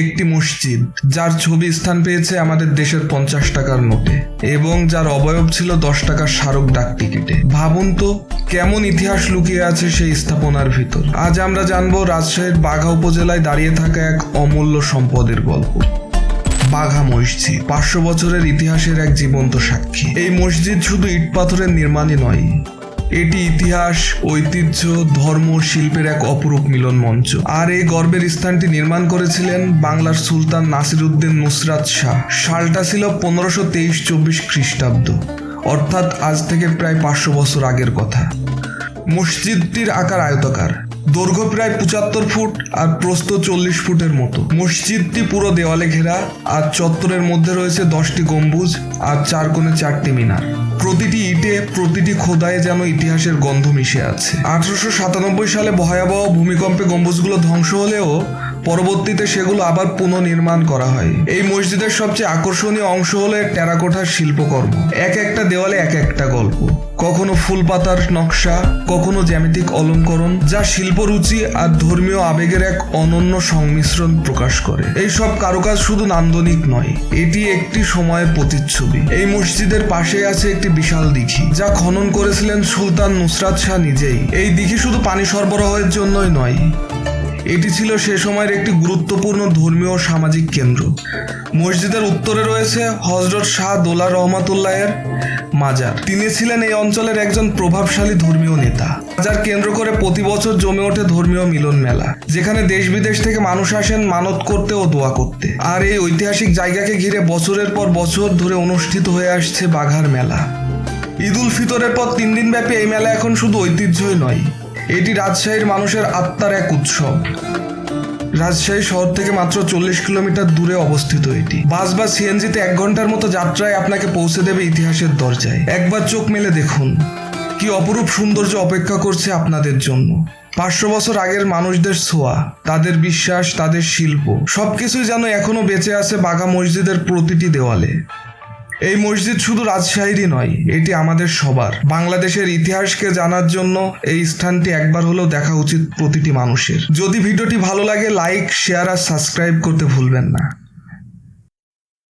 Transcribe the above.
একটি মসজিদ, যার ছবি স্থান পেয়েছে আমাদের দেশের পঞ্চাশ টাকার নোটে এবং যার অবয়ব ছিল দশ টাকার স্মারক ডাক টিকিটে। ভাবুন তো, কেমন ইতিহাস লুকিয়ে আছে সেই স্থাপনার ভিতর। আজ আমরা জানব রাজশাহীর বাঘা উপজেলায় দাঁড়িয়ে থাকা এক অমূল্য সম্পদের গল্প। বাঘা মসজিদ পাঁচশো বছরের ইতিহাসের এক জীবন্ত সাক্ষী। এই মসজিদ শুধু ইট পাথরের নির্মাণই নয় এটি ইতিহাস, ঐতিহ্য, ধর্ম, শিল্পের এক অপরূপ মিলন মঞ্চ আর এই গর্বের স্থানটি নির্মাণ করেছিলেন বাংলার সুলতান নাসিরুদ্দিন নুসরাত শাহ। সালটা ছিল পনেরোশো তেইশ চব্বিশ খ্রিস্টাব্দ। অর্থাৎ আজ থেকে প্রায় পাঁচশো বছর আগের কথা। মসজিদটির আকার আয়তাকার। দৈর্ঘ্য প্রায় পঁচাত্তর ফুট আর প্রস্থ চল্লিশ ফুটের মতো। মসজিদটি পুরো দেওয়ালে ঘেরা আর চত্বরের মধ্যে রয়েছে দশটি গম্বুজ আর চার কোণে চারটি মিনার। প্রতিটি ইটে প্রতিটি খোদায় যেন ইতিহাসের গন্ধ মিশে আছে। আঠারোশো সাতানব্বই সালে ভয়াবহ ভূমিকম্পে গম্বুজগুলো ধ্বংস হলেও পরবর্তীতে সেগুলো আবার পুনর্নির্মাণ করা হয়। এই মসজিদের সবচেয়ে আকর্ষণীয় অংশ হলো এর টেরাকোটার শিল্পকর্ম। এক একটা দেওয়ালে এক একটা গল্প। কখনো ফুল পাতার নকশা, কখনো জ্যামিতিক অলঙ্করণ, যা শিল্পরুচি আর ধর্মীয় আবেগের এক অনন্য সংমিশ্রণ প্রকাশ করে। এই সব কারুকাজ শুধু নান্দনিক নয়, এটি একটি সময়ের প্রতিচ্ছবি। এই মসজিদের পাশে আছে একটি বিশাল দিঘি, যা খনন করেছিলেন সুলতান নুসরাত শাহ নিজেই। এই দিঘি শুধু পানি সরবরাহের জন্যই নয় এটি ছিল সে সময়ের একটি গুরুত্বপূর্ণ ধর্মীয় সামাজিক কেন্দ্র। মসজিদের উত্তরে রয়েছে হজরত শাহ দোলা রহমাতুল্লাহের মাজার। তিনি ছিলেন এই অঞ্চলের একজন প্রভাবশালী ধর্মীয় নেতা। মাজার কেন্দ্র করে প্রতি বছর জমে ওঠে ধর্মীয় মিলন মেলা, যেখানে দেশ বিদেশ থেকে মানুষ আসেন মানত করতে ও দোয়া করতে। আর এই ঐতিহাসিক জায়গাকে ঘিরে বছরের পর বছর ধরে অনুষ্ঠিত হয়ে আসছে বাঘার মেলা। ঈদ উল ফিতরের পর তিন দিন ব্যাপী এই মেলা এখন শুধু ঐতিহ্যই নয় এটি রাজশাহীর মানুষের আত্মার এক উৎসব রাজশাহী শহর থেকে মাত্র চল্লিশ কিলোমিটার দূরে অবস্থিত এটি। বাস বা সিএনজিতে এক ঘণ্টার মতো যাত্রায় আপনাকে পৌঁছে দেবে ইতিহাসের দরজায়। একবার চোখ মেলে দেখুন, কি অপরূপ সৌন্দর্য অপেক্ষা করছে আপনাদের জন্য। পাঁচশো বছর আগের মানুষদের ছোঁয়া, তাদের বিশ্বাস, তাদের শিল্প, সবকিছুই যেন এখনও বেঁচে আছে বাঘা মসজিদের প্রতিটি দেওয়ালে। এই মসজিদ শুধু রাজশাহীরই নয়, এটি আমাদের সবার। বাংলাদেশের ইতিহাসকে জানার জন্য এই স্থানটি একবার হলেও দেখা উচিত প্রতিটি মানুষের। যদি ভিডিওটি ভালো লাগে, লাইক, শেয়ার আর সাবস্ক্রাইব করতে ভুলবেন না।